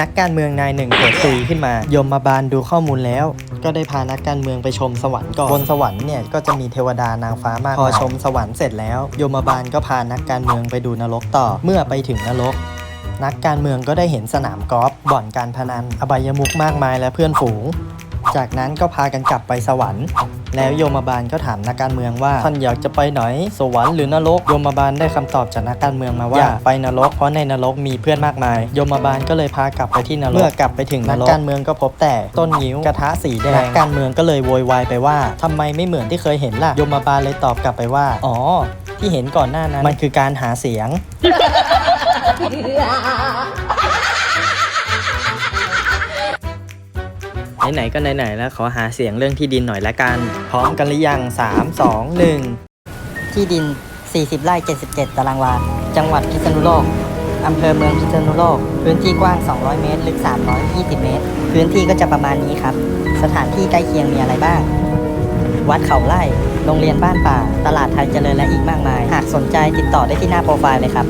นักการเมืองนายหนึ่งเกิดตุยขึ้นมา ยมมาบาลดูข้อมูลแล้ว ก็ได้พานักการเมืองไปชมสวรรค์ก่อนบนสวรรค์เนี่ยก็จะมีเทวดานางฟ้ามากพอชมสวรรค์เสร็จแล้ว ยมมาบาลก็พานักการเมืองไปดูนรกต่อเมื่อไปถึงนรกนักการเมืองก็ได้เห็นสนามกอล์ฟบ่อนการพนัน อบายมุกมากมายและเพื่อนฝูง จากนั้นก็พากันกลับไปสวรรค์ แล้วโยมบาลก็ถามนักการเมืองว่าท่านอยากจะไปไหน สวรรค์หรือนรกโยมบาลได้คำตอบจากนักการเมืองมาว่าอยากไปนรกเพราะในนรกมีเพื่อนมากมาย โยมบาลก็เลยพากลับไปที่นรกเมื่อกลับไปถึงนักการเมืองก็พบแต่ต้นนิ้วกระทะสีแดงนักการเมืองก็เลยโวยวายไปว่าทำไมไม่เหมือนที่เคยเห็นล่ะโยมบาลเลยตอบกลับไปว่า อ๋อ ที่เห็นก่อนหน้านั้นมันคือการหาเสียง ไหนๆก็ไหนๆแล้วขอหาเสียงเรื่องที่ดินหน่อยละกัน พร้อมกันหรือยัง3 2 1 ที่ดิน 40 ไร่ 77 ตารางวา จังหวัดพิษณุโลก อำเภอเมืองพิษณุโลก พื้นที่กว้าง 200 เมตร ลึก 320 เมตร พื้นที่ก็จะประมาณนี้ครับ สถานที่ใกล้เคียงมีอะไรบ้าง วัดเขาไร่ โรงเรียนบ้านป่า ตลาดไทยเจริญและอีกมากมาย หากสนใจติดต่อได้ที่หน้าโปรไฟล์เลยครับ